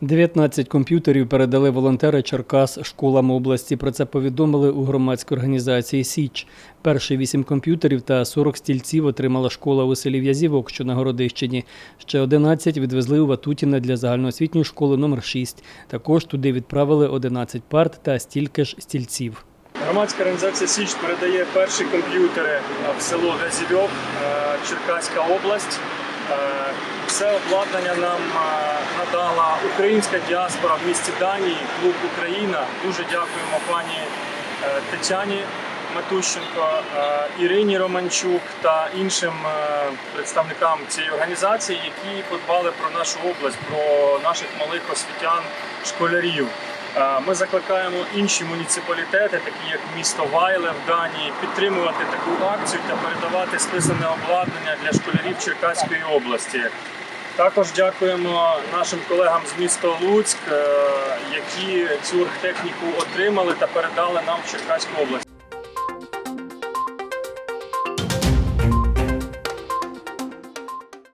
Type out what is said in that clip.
19 комп'ютерів передали волонтери Черкас школам області. Про це повідомили у громадській організації Січ. Перші 8 комп'ютерів та 40 стільців отримала школа у селі В'язівок, що на Городищині. Ще 11 відвезли у Ватутіне для загальноосвітньої школи номер 6. Також туди відправили 11 парт та стільки ж стільців. Громадська організація Січ передає перші комп'ютери в село Газівьок, е, Черкаська область. Все обладнання нам е, надала українська діаспора в місті Данії, клуб Україна. Дуже дякуємо пані е, Тетяні Матущенко, е, Ірині Романчук та іншим представникам цієї організації, які подбали про нашу область, про наших малих освітян, школярів. Ми закликаємо інші муніципалітети, такі як місто Вайле в Данії, підтримувати таку акцію та передавати списане обладнання для школярів Черкаської області. Також дякуємо нашим колегам з міста Луцьк, е, які цю техніку отримали та передали нам в Черкаську область.